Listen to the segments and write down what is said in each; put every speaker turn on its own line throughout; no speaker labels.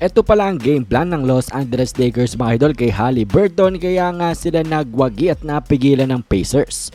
Ito pala ang game plan ng Los Angeles Lakers mga idol kay Halliburton kaya nga sila nagwagi at napigilan ng Pacers.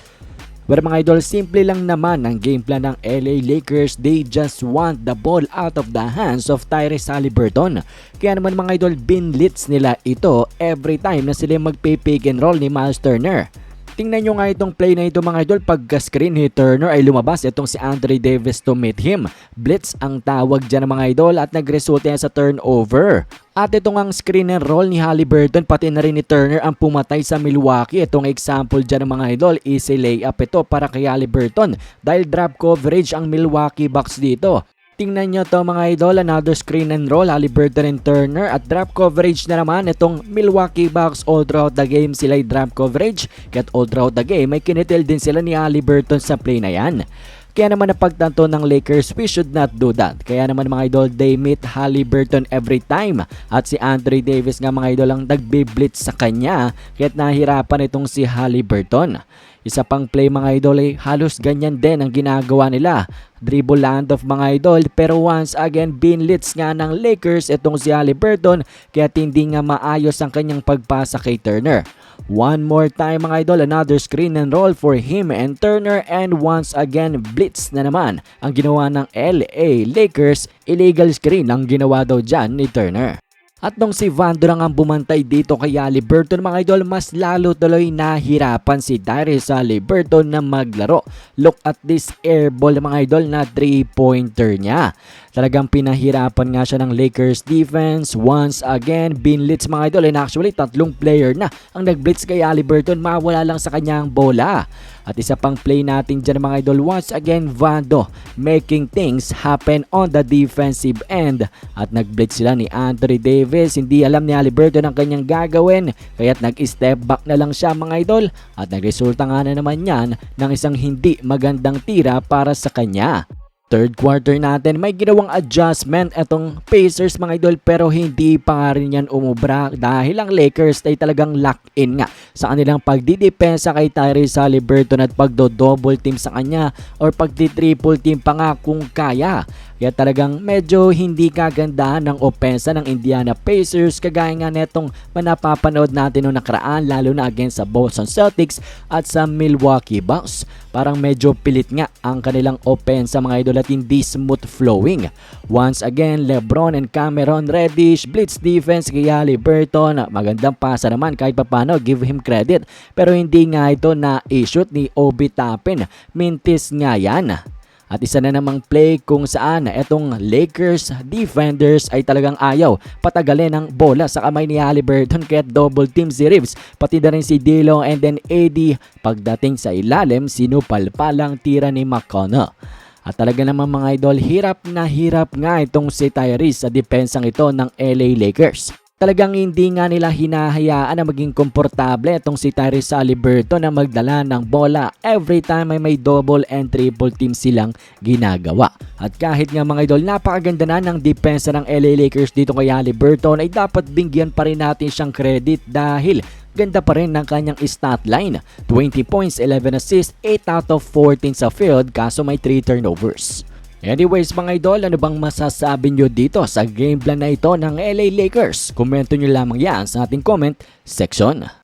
Pero mga idol, simple lang naman ang game plan ng LA Lakers. They just want the ball out of the hands of Tyrese Halliburton. Kaya naman mga idol, binlitz nila ito every time na sila magpe-pick and roll ni Miles Turner. Tingnan nyo nga itong play na ito mga idol pagka-screen ni Turner ay lumabas itong si Andre Davis to meet him. Blitz ang tawag dyan ng mga idol at nagresulta yan sa turnover. At itong ang screen and roll ni Halliburton pati na rin ni Turner ang pumatay sa Milwaukee. Itong example dyan ng mga idol, easy layup ito para kay Halliburton dahil drop coverage ang Milwaukee Bucks dito. Tingnan nyo to mga idol, another screen and roll, Halliburton and Turner at drop coverage na naman itong Milwaukee Bucks all throughout the game sila drop coverage kahit all throughout the game may kinitil din sila ni Halliburton sa play na yan. Kaya naman napagtanto ng Lakers, we should not do that. Kaya naman mga idol, they meet Halliburton every time. At si Andre Davis nga mga idol ang nagbe-blitz sa kanya, kaya't nahirapan itong si Halliburton. Isa pang play mga idol ay halos ganyan din ang ginagawa nila. Dribble land of mga idol pero once again binlitz nga ng Lakers itong si Halliburton kaya hindi nga maayos ang kanyang pagpasa kay Turner. One more time mga idol, another screen and roll for him and Turner and once again blitz na naman ang ginawa ng LA Lakers. Illegal screen ang ginawa daw dyan ni Turner. At nung si Vando lang ang bumantay dito kay Halliburton mga idol, mas lalo tuloy nahirapan si Darius Halliburton na maglaro. Look at this air ball mga idol na 3-pointer niya. Talagang pinahirapan nga siya ng Lakers defense. Once again, binlitz mga idol. And actually, tatlong player na ang nagblitz kay Halliburton. Mawala lang sa kanyang bola. At isa pang play natin dyan mga idol. Once again, Vando making things happen on the defensive end. At nagblitz sila ni Anthony Davis. Hindi alam ni Halliburton ang kanyang gagawin. Kaya't nag-step back na lang siya mga idol. At nagresulta nga na naman yan ng isang hindi magandang tira para sa kanya. Third quarter natin, may ginawang adjustment itong Pacers mga idol pero hindi pa nga rin yan umubra dahil ang Lakers ay talagang lock-in nga sa kanilang pagdidepensa kay Tyrese Halliburton at pagdo-double team sa kanya or pagdi-triple team pa nga kung kaya. Kaya talagang medyo hindi kagandahan ng opensa ng Indiana Pacers kagaya nga netong manapapanood natin noong nakaraan lalo na against sa Boston Celtics at sa Milwaukee Bucks. Parang medyo pilit nga ang kanilang opensa mga idol at hindi smooth flowing. Once again, Lebron and Cameron Reddish, blitz defense kay Halliburton. Magandang pasa naman kahit papano, give him credit. Pero hindi nga ito na-shoot ni Obi Toppin. Mintis nga yan. At isa na namang play kung saan etong Lakers defenders ay talagang ayaw patagalin ang bola sa kamay ni Halliburton kaya double team si Reeves pati na rin si Dilo and then AD pagdating sa ilalim sinupalpalang tira ni McConnell. At talaga naman mga idol, hirap na hirap nga itong si Tyrese sa depensang ito ng LA Lakers. Talagang hindi nga nila hinahayaan na maging komportable itong si Tyrese Halliburton na magdala ng bola every time ay may double and triple team silang ginagawa. At kahit nga mga idol, napakaganda na ng depensa ng LA Lakers dito kay Halliburton ay dapat bingyan pa rin natin siyang credit dahil ganda pa rin ng kanyang stat line. 20 points, 11 assists, 8 out of 14 sa field kaso may 3 turnovers. Anyways mga idol, ano bang masasabi nyo dito sa game plan na ito ng LA Lakers? Komento nyo lamang yan sa ating comment section.